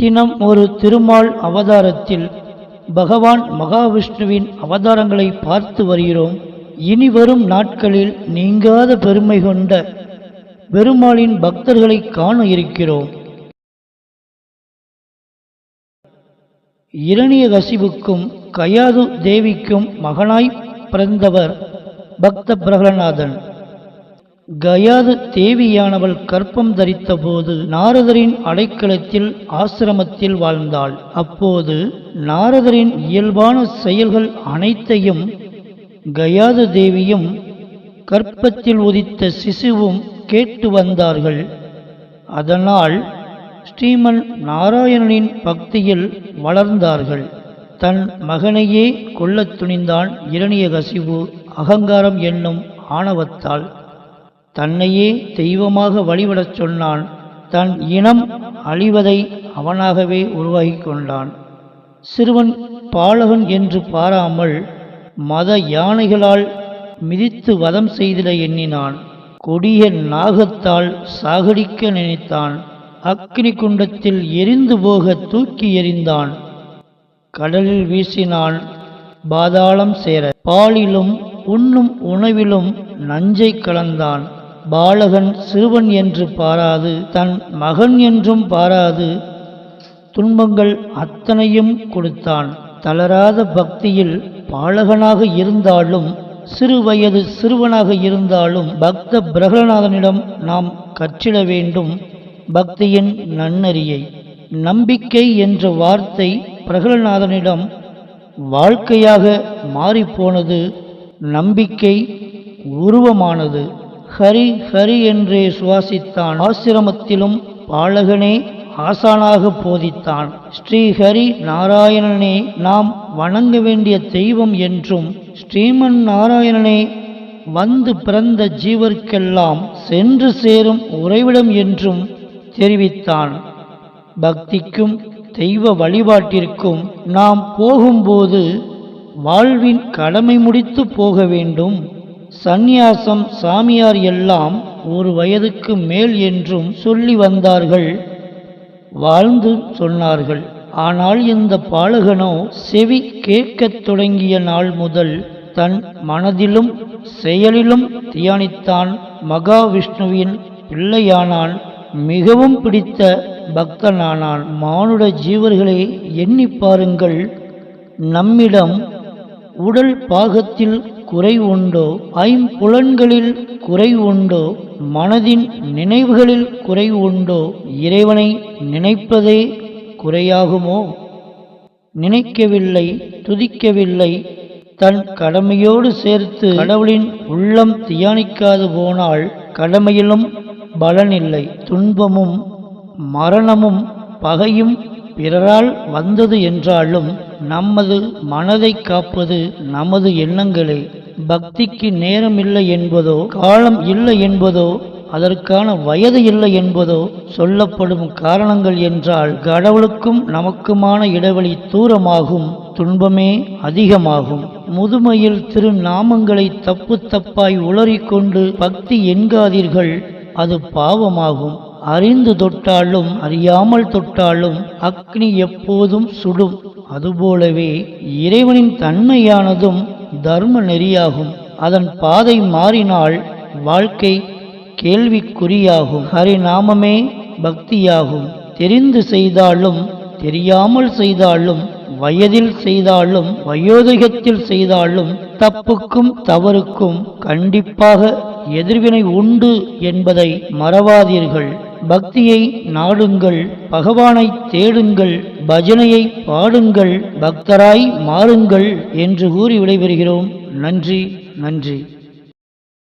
தினம் ஒரு திருமால் அவதாரத்தில் பகவான் மகாவிஷ்ணுவின் அவதாரங்களை பார்த்து வருகிறோம். இனி வரும் நாட்களில் நீங்காத பெருமை கொண்ட பெருமாளின் பக்தர்களை காண இருக்கிறோம். இரணிய கசிவுக்கும் கயாது தேவிக்கும் மகனாய் பிறந்தவர் பக்த பிரகலநாதன். கயாது தேவியானவள் கற்பம் தரித்தபோது நாரதரின் அடைக்கலத்தில் ஆசிரமத்தில் வாழ்ந்தாள். அப்போது நாரதரின் இயல்பான செயல்கள் அனைத்தையும் கயாது தேவியும் கற்பத்தில் உதித்த சிசுவும் கேட்டு வந்தார்கள். அதனால் ஸ்ரீமன் நாராயணனின் பக்தியில் வளர்ந்தார்கள். தன் மகனையே கொல்லத் துணிந்தான் இரணியகசிபு அகங்காரம் என்னும் ஆணவத்தால். தன்னையே தெய்வமாக வழிபடச் சொன்னான். தன் இனம் அழிவதை அவனாகவே உருவாகி கொண்டான் சிறுவன் பாலகன் என்று பாராமல் மத யானைகளால் மிதித்து வதம் செய்திட எண்ணினான். கொடிய நாகத்தால் சாகடிக்க நினைத்தான். அக்னி குண்டத்தில் எரிந்து போக தூக்கி எறிந்தான். கடலில் வீசினான். பாதாளம் சேர பாலிலும் உண்ணும் உணவிலும் நஞ்சை கலந்தான். பாலகன் சிறுவன் என்று பாராது தன் மகன் என்றும் பாராது. துன்பங்கள் அத்தனையும் கொடுத்தான். தளராத பக்தியில் பாலகனாக இருந்தாலும் சிறு வயது சிறுவனாக இருந்தாலும் பக்த பிரகலநாதனிடம் நாம் கற்றிட வேண்டும். பக்தியின் நன்னறியை நம்பிக்கை என்ற வார்த்தை பிரகலநாதனிடம் வாழ்க்கையாக மாறிப்போனது. நம்பிக்கை உருவமானது. ஹரி ஹரி என்றே சுவாசித்தான். ஆசிரமத்திலும் பாலகனே ஆசானாக போதித்தான். ஸ்ரீ ஹரி நாராயணனே நாம் வணங்க வேண்டிய தெய்வம் என்றும் ஸ்ரீமன் நாராயணனே வந்து பிறந்த ஜீவர்க்கெல்லாம் சென்று சேரும் உறைவிடம் என்றும் தெரிவித்தான். பக்திக்கும் தெய்வ வழிபாட்டிற்கும் நாம் போகும்போது வாழ்வின் கடமை முடித்து போக வேண்டும். சந்நியாசம் சாமியார் எல்லாம் ஒரு வயதுக்கு மேல் என்றும் சொல்லி வந்தார்கள். வாழ்ந்து சொன்னார்கள். ஆனால் இந்த பாலகனோ செவி கேட்கத் தொடங்கிய நாள் முதல் தன் மனதிலும் செயலிலும் தியானித்தான் மகாவிஷ்ணுவின் பிள்ளையானான். மிகவும் பிடித்த பக்தனானான். மானுட ஜீவர்களை எண்ணி பாருங்கள். நம்மிடம் உடல் பாகத்தில் குறை உண்டோ? ஐம்புலன்களில் குறை உண்டோ? மனதின் நினைவுகளில் குறை உண்டோ? இறைவனை நினைப்பதே குறையாகுமோ? நினைக்கவில்லை துதிக்கவில்லை. தன் கடமையோடு சேர்த்து கடவுளின் உள்ளம் தியானிக்காது போனால் கடமையிலும் பலனில்லை. துன்பமும் மரணமும் பகையும் பிறரால் வந்தது என்றாலும் நமது மனதை காப்பது நமது எண்ணங்களே. பக்திக்கு நேரம் இல்லை என்பதோ காலம் இல்லை என்பதோ அதற்கான வயது இல்லை என்பதோ சொல்லப்படும் காரணங்கள் என்றால் கடவுளுக்கும் நமக்குமான இடைவெளி தூரமாகும் துன்பமே அதிகமாகும். முதுமையில் திருநாமங்களை தப்பு தப்பாய் உளறிக்கொண்டு பக்தி என்காதீர்கள் அது பாவமாகும். அறிந்து தொட்டாலும் அறியாமல் தொட்டாலும் அக்னி எப்போதும் சுடும். அதுபோலவே இறைவனின் தன்மையானதும் தர்ம நெறியாகும். அதன் பாதை மாறினால் வாழ்க்கை கேள்விக்குறியாகும். ஹரிநாமமே பக்தியாகும். தெரிந்து செய்தாலும் தெரியாமல் செய்தாலும் வயதில் செய்தாலும் வயோதிகத்தில் செய்தாலும் தப்புக்கும் தவறுக்கும் கண்டிப்பாக எதிர்வினை உண்டு என்பதை மறவாதீர்கள். பக்தியை நாடுங்கள் பகவானை தேடுங்கள் பஜனையை பாடுங்கள் பக்தராய் மாறுங்கள் என்று கூறி விடைபெறுகிறோம். நன்றி நன்றி.